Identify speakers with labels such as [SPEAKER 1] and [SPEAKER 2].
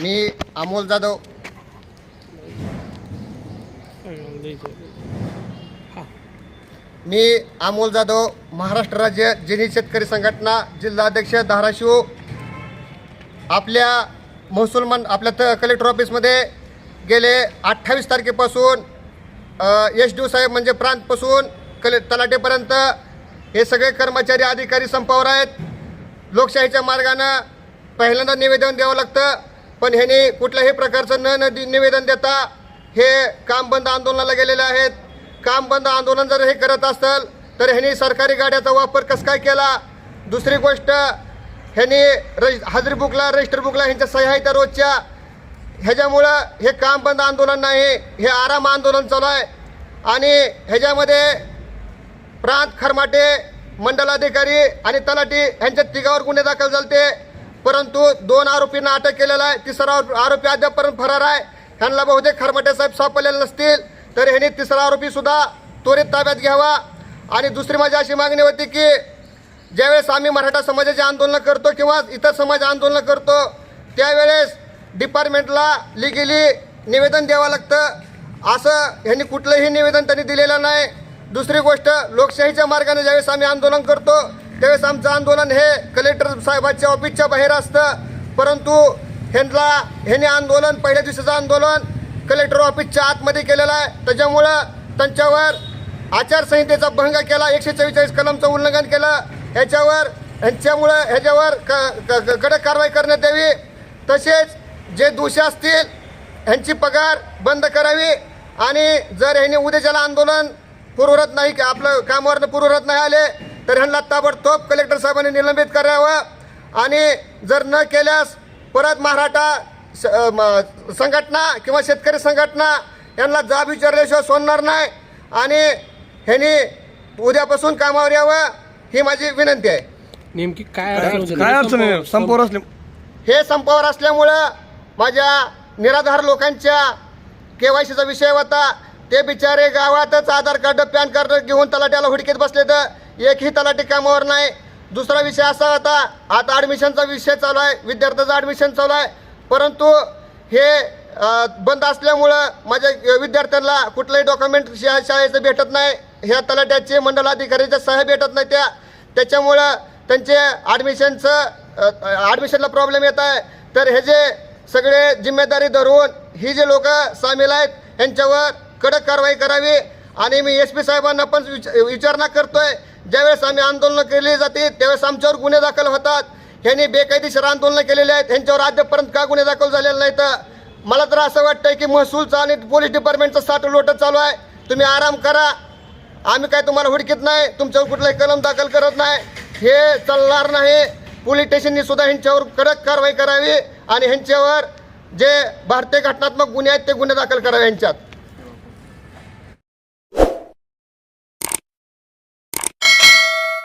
[SPEAKER 1] मी अमोल जाधव. मी अमोल जाधव महाराष्ट्र राज्य जिनी शेतकरी संघटना जिल्हाध्यक्ष धाराशिव. आपल्या महसूल मन आपल्या त कलेक्टर ऑफिसमध्ये गेले अठ्ठावीस तारखेपासून एस डी साहेब म्हणजे प्रांतपासून कले तलाटेपर्यंत हे सगळे कर्मचारी अधिकारी संपावर आहेत. लोकशाहीच्या मार्गानं पहिल्यांदा निवेदन द्यावं लागतं पण ह्यांनी कुठल्याही प्रकारचं न न दि- निवेदन देता हे काम बंद आंदोलनाला गेलेले आहेत. काम बंद आंदोलन जर हे करत असेल तर ह्यांनी सरकारी गाड्याचा वापर कसं काय केला? दुसरी गोष्ट ह्यांनी रज हजरी बुकला रजिस्टर बुकला ह्यांच्या सह्या आहेत रोजच्या ह्याच्यामुळं हे काम बंद आंदोलन नाही हे आराम आंदोलन चालू आहे. आणि ह्याच्यामध्ये प्रांत खरमाटे मंडलाधिकारी आणि तलाठी यांच्या तिघावर गुन्हे दाखल झाले परंतु दोन आरोपींना अटक केलेला आहे. तिसरा आरोपी अद्यापपर्यंत फरार आहे. ह्यांना बहुतेक खरमाटे साहेब सापडलेले नसतील तर ह्यांनी तिसरा आरोपी सुद्धा त्वरित ताब्यात घ्यावा. आणि दुसरी माझी अशी मागणी होती की ज्यावेळेस आम्ही मराठा समाजाचे आंदोलन करतो किंवा इतर समाज आंदोलन करतो त्यावेळेस डिपार्टमेंटला लिगली निवेदन द्यावं लागतं. असं ह्यांनी कुठलंही निवेदन त्यांनी दिलेलं नाही. दुसरी गोष्ट लोकशाहीच्या मार्गाने ज्यावेळेस आम्ही आंदोलन करतो त्यावेळेस आमचं आंदोलन हे कलेक्टर साहेबांच्या ऑफिसच्या बाहेर असतं. परंतु ह्यांना ह्याने आंदोलन पहिल्या दिवसाचं आंदोलन कलेक्टर ऑफिसच्या आतमध्ये केलेलं आहे. त्याच्यामुळं त्यांच्यावर आचारसंहितेचा भंग केला एकशे चव्वेचाळीस कलमचं उल्लंघन केलं. ह्याच्यावर ह्यांच्यामुळं ह्याच्यावर क क- कडक कारवाई करण्यात यावी. तसेच जे दोषी असतील ह्यांची पगार बंद करावी. आणि जर ह्याने उद्याच्याला आंदोलन पूर्वरत नाही आपलं कामावरनं पूर्वरत नाही आले तर ह्यांना ताबडतोब कलेक्टर साहेबांनी निलंबित करावं. आणि जर न केल्यास परत मराठा स- अ, म- संघटना किंवा शेतकरी संघटना यांना जाब विचारल्याशिवाय सोडणार नाही. आणि ह्यांनी उद्यापासून कामावर यावं ही माझी विनंती आहे.
[SPEAKER 2] नेमकी काय?
[SPEAKER 3] काय अडचण संपोर असले
[SPEAKER 1] हे संपावर असल्यामुळं माझ्या निराधार लोकांच्या केवायसीचा विषय होता. ते बिचारे गावातच आधार कार्ड पॅन कार्ड घेऊन तलाट्याला हुडकीत बसले तर एकही तलाठी कामावर नाही. दुसरा विषय असा होता आता ॲडमिशनचा विषय चालू आहे विद्यार्थ्याचं ॲडमिशन चालू आहे. परंतु हे बंद असल्यामुळं माझ्या विद्यार्थ्यांना कुठलंही डॉक्युमेंट शा शाळेचं भेटत नाही. ह्या तलाट्याचे मंडल अधिकाऱ्याच्या सह्या भेटत नाही त्या. त्याच्यामुळं त्यांचे ॲडमिशनचं ॲडमिशनला प्रॉब्लेम येत आहे. तर हे जे सगळे जिम्मेदारी धरून ही जे लोक सामील आहेत यांच्यावर कडक कारवाई करावी आणि मी एस पी साहेबांना पण विच विचारणा करतोय. ज्यावेळेस आम्ही आंदोलनं केली जाते त्यावेळेस आमच्यावर गुन्हे दाखल होतात. ह्यांनी बेकायदेशीर आंदोलनं केलेली आहेत. ह्यांच्यावर अद्यापर्यंत का गुन्हे दाखल झालेले नाहीत? मला तर असं वाटतंय की महसूलचा आणि पोलीस डिपार्टमेंटचं साठ लोटं चालू आहे. तुम्ही आराम करा. आम्ही काय तुम्हाला हुडकीत नाही. तुमच्यावर कुठलाही कलम दाखल करत नाही. हे चालणार नाही. पोलीस स्टेशननी सुद्धा ह्यांच्यावर कडक कारवाई करावी आणि ह्यांच्यावर जे भारतीय घटनात्मक गुन्हे आहेत ते गुन्हे दाखल करावे यांच्यात